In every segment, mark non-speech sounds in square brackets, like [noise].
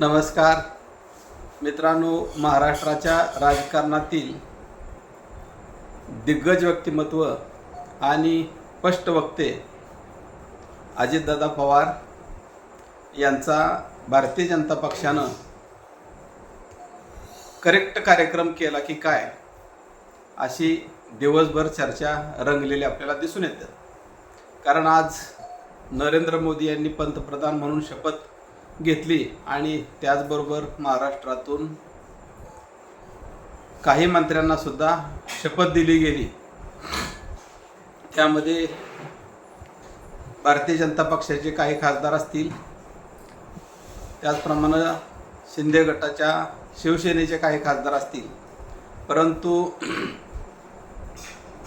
नमस्कार. मित्रांनो महाराष्ट्राच्या राजकारणातील दिग्गज व्यक्तिमत्व आणि स्पष्ट वक्ते अजितदादा पवार यांचा भारतीय जनता पक्षानं करेक्ट कार्यक्रम केला की काय अशी दिवसभर चर्चा रंगलेली आपल्याला दिसून येते. कारण आज नरेंद्र मोदी यांनी पंतप्रधान म्हणून शपथ घेतली आणि त्याचबरोबर महाराष्ट्रातून काही मंत्र्यांना सुद्धा शपथ दिली गेली. त्यामध्ये भारतीय जनता पक्षाचे काही खासदार असतील. त्याचप्रमाणे शिंदे गटाच्या शिवसेनेचे काही खासदार असतील. परंतु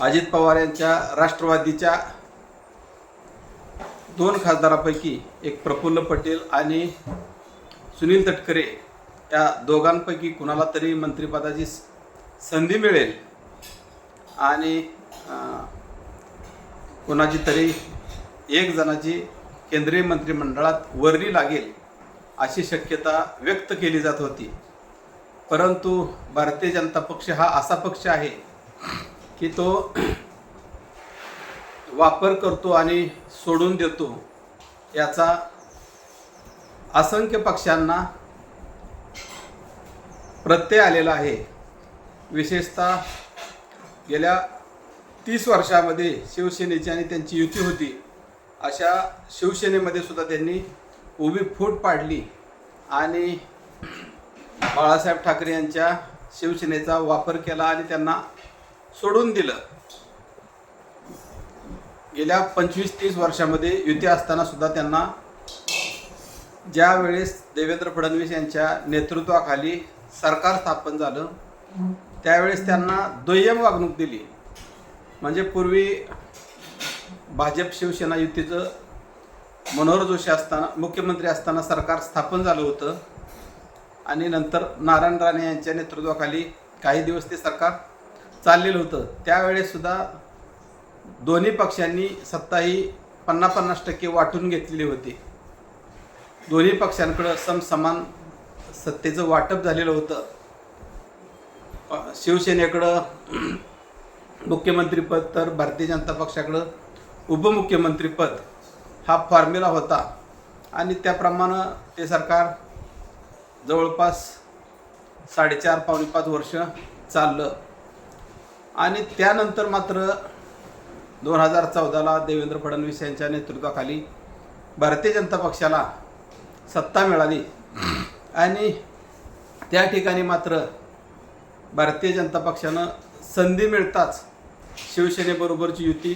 अजित पवार यांच्या राष्ट्रवादीच्या दोन खासदारापैकी एक प्रफुल्ल पटेल आणि सुनील तटकरे या दोघांपैकी कुणाला तरी मंत्रिपदाची संधी मिळेल आणि कोणाची तरी एक जणाची केंद्रीय मंत्रिमंडळात वर्णी लागेल अशी शक्यता व्यक्त केली जात होती. परंतु भारतीय जनता पक्ष हा असा पक्ष आहे की तो वापर करतो आणि सोडून देतो याचा असंख्य पक्षांना प्रत्यय आलेला आहे. विशेषतः गेल्या तीस वर्षामध्ये शिवसेनेची आणि त्यांची युती होती अशा शिवसेनेमध्ये सुद्धा त्यांनी उभी फूट पाडली आणि बाळासाहेब ठाकरे यांच्या शिवसेनेचा वापर केला आणि त्यांना सोडून दिलं. गेल्या पंचवीस तीस वर्षामध्ये युती असताना सुद्धा त्यांना ज्यावेळेस देवेंद्र फडणवीस यांच्या नेतृत्वाखाली सरकार स्थापन झालं त्यावेळेस त्यांना दुय्यम वागणूक दिली. म्हणजे पूर्वी भाजप शिवसेना युतीचं मनोहर जोशी असताना मुख्यमंत्री असताना सरकार स्थापन झालं होतं. आणि नंतर नारायण राणे यांच्या नेतृत्वाखाली काही दिवस ते सरकार चाललेलं होतं. त्यावेळेस सुद्धा दोन्ही पक्षांनी सत्ता ही पन्नास पन्नास टक्के वाटून घेतलेली होती. दोन्ही पक्षांकडं समसमान सत्तेचं वाटप झालेलं होतं. शिवसेनेकडं [clears throat] मुख्यमंत्रीपद तर भारतीय जनता पक्षाकडं उपमुख्यमंत्रीपद हा फॉर्म्युला होता. आणि त्याप्रमाणे ते सरकार जवळपास साडेचार पावणे पाच वर्ष चाललं. आणि त्यानंतर मात्र दोन हजार चौदाला देवेंद्र फडणवीस यांच्या नेतृत्वाखाली भारतीय जनता पक्षाला सत्ता मिळाली. आणि त्या ठिकाणी मात्र भारतीय जनता पक्षानं संधी मिळताच शिवसेनेबरोबरची युती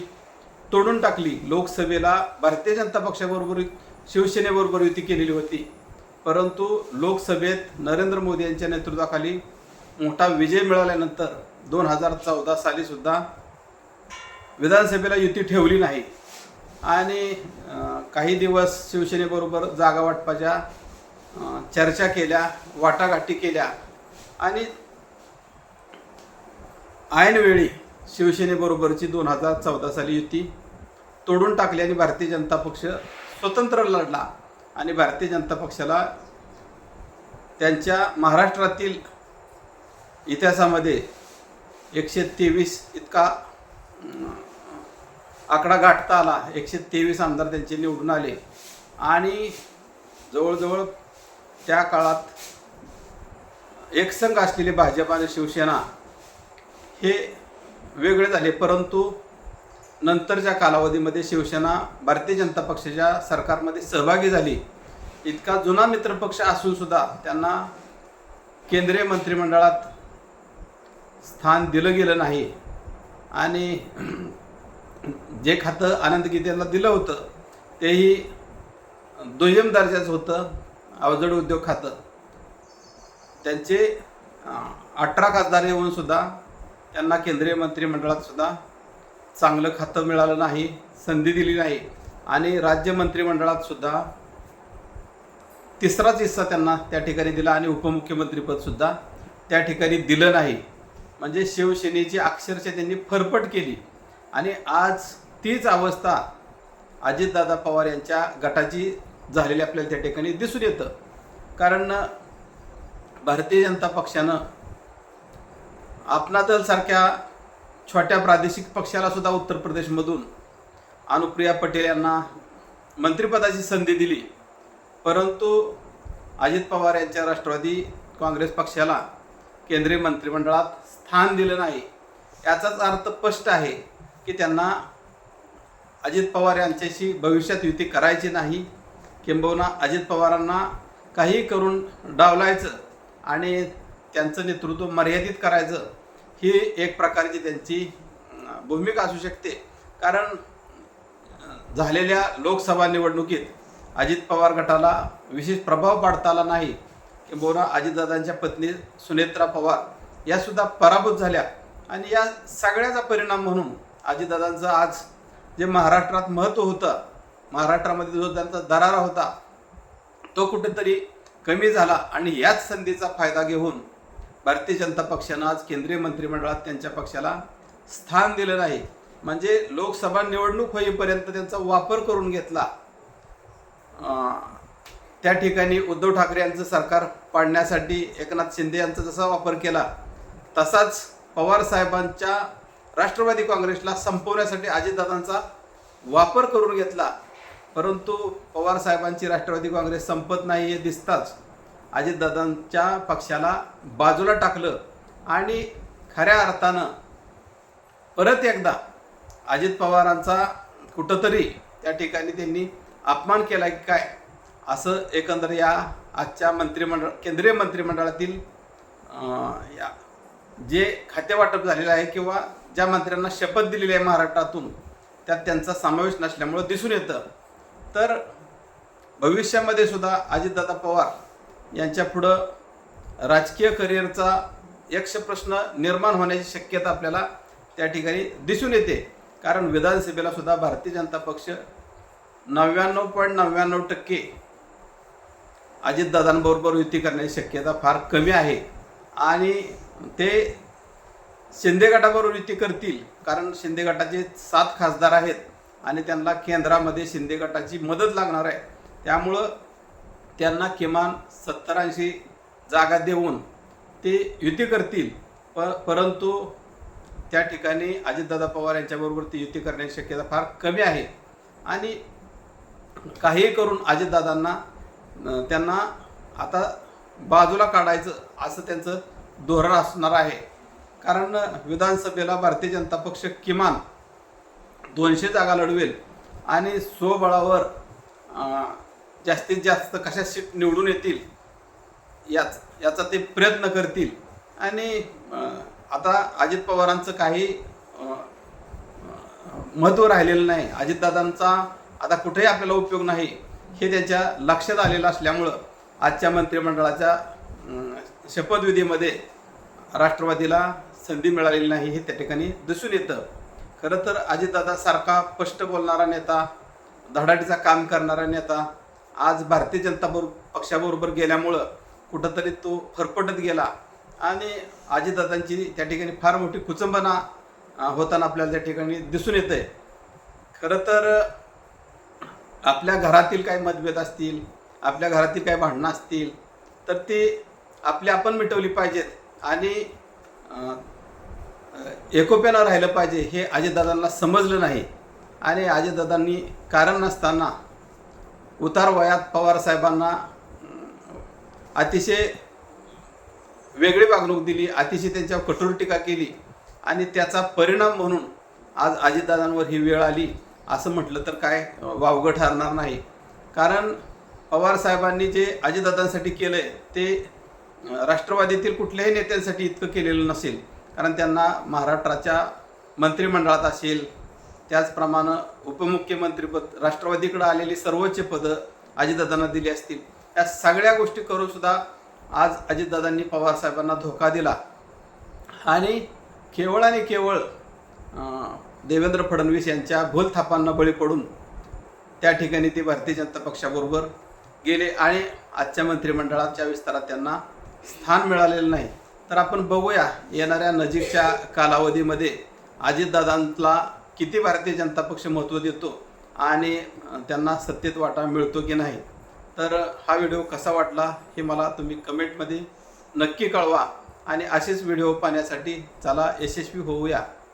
तोडून टाकली. लोकसभेला भारतीय जनता पक्षाबरोबर शिवसेनेबरोबर युती केलेली होती. परंतु लोकसभेत नरेंद्र मोदी यांच्या नेतृत्वाखाली मोठा विजय मिळाल्यानंतर दोन हजार चौदा सालीसुद्धा विधानसभेला युती ठेवली नाही. आणि काही दिवस शिवसेनेबरोबर जागा वाटपाच्या चर्चा केल्या वाटाघाटी केल्या. आणि ऐनवेळी शिवसेनेबरोबरची दोन हजार चौदा साली युती तोडून टाकली आणि भारतीय जनता पक्ष स्वतंत्र लढला. आणि भारतीय जनता पक्षाला त्यांच्या महाराष्ट्रातील इतिहासामध्ये एकशे तेवीस इतका आकडा गाठता आला. एकशे तेवीस आमदार त्यांचे निवडून आले. आणि जवळजवळ त्या काळात एकसंघ असलेले भाजप आणि शिवसेना हे वेगळे झाले. परंतु नंतरच्या कालावधीमध्ये शिवसेना भारतीय जनता पक्षाच्या सरकारमध्ये सहभागी झाली. इतका जुना मित्रपक्ष असूनसुद्धा त्यांना केंद्रीय मंत्रिमंडळात स्थान दिलं गेलं नाही. आणि जे खातं आनंद दिलं होतं तेही दुय्यम दर्जाचं होतं अवजड उद्योग खातं. त्यांचे अठरा खासदार येऊन सुद्धा त्यांना केंद्रीय मंत्रिमंडळात सुद्धा चांगलं खातं मिळालं नाही संधी दिली नाही. आणि राज्य मंत्रिमंडळात सुद्धा तिसराच हिस्सा त्यांना त्या ठिकाणी दिला आणि उपमुख्यमंत्रीपद सुद्धा त्या ठिकाणी दिलं नाही. म्हणजे शिवसेनेची अक्षरशः त्यांनी फरफट केली. आणि आज तीच अवस्था अजितदादा पवार यांच्या गटाची झालेली आपल्याला त्या ठिकाणी दिसून येतं. कारण भारतीय जनता पक्षानं आपला दलसारख्या छोट्या प्रादेशिक पक्षाला सुद्धा उत्तर प्रदेशमधून अनुप्रिया पटेल यांना मंत्रिपदाची संधी दिली. परंतु अजित पवार यांच्या राष्ट्रवादी काँग्रेस पक्षाला केंद्रीय मंत्रिमंडळात स्थान दिलं नाही. याचाच अर्थ स्पष्ट आहे की त्यांना अजित पवार यांच्याशी भविष्यात युती करायची नाही. किंबहुना अजित पवारांना काही करून डावलायचं आणि त्यांचं नेतृत्व मर्यादित करायचं ही एक प्रकारची त्यांची भूमिका असू शकते. कारण झालेल्या लोकसभा निवडणुकीत अजित पवार गटाला विशेष प्रभाव पाडता आला नाही. किंबहुना अजितदादांच्या पत्नी सुनेत्रा पवार या सुद्धा पराभूत झाल्या. आणि या सगळ्याचा परिणाम म्हणून अजितदादांचं आज जे महाराष्ट्रात महत्त्व होतं महाराष्ट्रामध्ये जो त्यांचा दरारा होता तो कुठेतरी कमी झाला आणि याच संधीचा फायदा घेऊन भारतीय जनता पक्षानं आज केंद्रीय मंत्रिमंडळात त्यांच्या पक्षाला स्थान दिलं नाही. म्हणजे लोकसभा निवडणूक होईपर्यंत त्यांचा वापर करून घेतला. त्या ठिकाणी उद्धव ठाकरे यांचं सरकार पाडण्यासाठी एकनाथ शिंदे यांचा जसा वापर केला तसाच पवार साहेबांच्या राष्ट्रवादी काँग्रेसला संपवण्यासाठी अजितदादांचा वापर करून घेतला. परंतु पवार साहेबांची राष्ट्रवादी काँग्रेस संपत नाही हे दिसताच अजितदादांच्या पक्षाला बाजूला टाकलं आणि खऱ्या अर्थानं परत एकदा अजित पवारांचा कुठंतरी त्या ठिकाणी त्यांनी अपमान केला की काय? असं एकंदर या आजच्या मंत्रिमंडळ केंद्रीय मंत्रिमंडळातील या जे खातेवाटप झालेलं आहे किंवा ज्या मंत्र्यांना शपथ दिलेली आहे महाराष्ट्रातून त्यात त्यांचा समावेश नसल्यामुळं दिसून येतं. तर भविष्यामध्ये सुद्धा अजितदादा पवार यांच्या पुढं राजकीय करिअरचा यक्ष प्रश्न निर्माण होण्याची शक्यता आपल्याला त्या ठिकाणी दिसून येते. कारण विधानसभेला सुद्धा भारतीय जनता पक्ष नव्याण्णव पॉईंट नव्याण्णव टक्के अजितदादांबरोबर युती करण्याची शक्यता फार कमी आहे. आणि ते शिंदे गटाबरोबर युती करतील कारण शिंदे गटाचे सात खासदार आहेत आणि त्यांना केंद्रामध्ये शिंदे गटाची मदत लागणार आहे. त्यामुळं त्यांना किमान सत्तर ऐंशी जागा देऊन ते युती करतील. प परंतु त्या ठिकाणी अजितदादा पवार यांच्याबरोबर ती युती करण्याची शक्यता फार कमी आहे. आणि काही करून अजितदादांना त्यांना आता बाजूला काढायचं असं त्यांचं धोरण असणार आहे. कारण विधानसभेला भारतीय जनता पक्ष किमान दोनशे जागा लढवेल आणि स्वबळावर जास्तीत जास्त कशा सीट निवडून येतील याच याचा ते प्रयत्न करतील. आणि आता अजित पवारांचं काही महत्त्व राहिलेलं नाही. अजितदादांचा आता कुठेही आपल्याला उपयोग नाही. हे त्यांच्या लक्षात आलेलं असल्यामुळं आजच्या मंत्रिमंडळाच्या शपथविधीमध्ये राष्ट्रवादीला संधी मिळालेली नाही हे त्या ठिकाणी दिसून येतं. खरं तर अजितदादा सारखा स्पष्ट बोलणारा नेता धडाडीचा काम करणारा नेता आज भारतीय जनता बरो पक्षाबरोबर गेल्यामुळं कुठंतरी तो फरफटत गेला आणि अजितदादांची त्या ठिकाणी फार मोठी कुचंबना होताना आपल्याला त्या ठिकाणी दिसून येते खरं तर आपल्या घरातील काही मतभेद असतील आपल्या घरातील काही भांडणं असतील तर ती आपली आपण मिटवली पाहिजेत. आणि एकोप्यानं राहिलं पाहिजे हे अजितदादांना समजलं नाही. आणि अजितदादांनी कारण नसताना उतार वयात पवार साहेबांना अतिशय वेगळी वागणूक दिली अतिशय त्यांच्यावर कठोर टीका केली. आणि त्याचा परिणाम म्हणून आज अजितदादांवर ही वेळ आली. असं म्हटलं तर काय वावगं ठरणार नाही. कारण पवार साहेबांनी जे अजितदादांसाठी केलं आहे ते राष्ट्रवादीतील कुठल्याही नेत्यांसाठी इतकं केलेलं नसेल. कारण त्यांना महाराष्ट्राच्या मंत्रिमंडळात असेल त्याचप्रमाणे उपमुख्यमंत्रीपद राष्ट्रवादीकडे आलेली सर्वोच्च पदं अजितदादांना दिली असतील. या सगळ्या गोष्टी करूनसुद्धा आज अजितदादांनी पवार साहेबांना धोका दिला. आणि केवळ आणि केवळ देवेंद्र फडणवीस यांच्या भूलथापांना बळी पडून त्या ठिकाणी ते भारतीय जनता पक्षाबरोबर गेले आणि आजच्या मंत्रिमंडळाच्या विस्तारात त्यांना स्थान मिळालेलं नाही तर आपण बघूया येणाऱ्या नजीकच्या कालावधीमध्ये अजितदादांना किती भारतीय जनता पक्ष महत्त्व देतो आणि त्यांना सत्तेत वाटा मिळतो की नाही. तर हा व्हिडिओ कसा वाटला हे मला तुम्ही कमेंटमध्ये नक्की कळवा आणि असेच व्हिडिओ पाहण्यासाठी चला यशस्वी होऊया.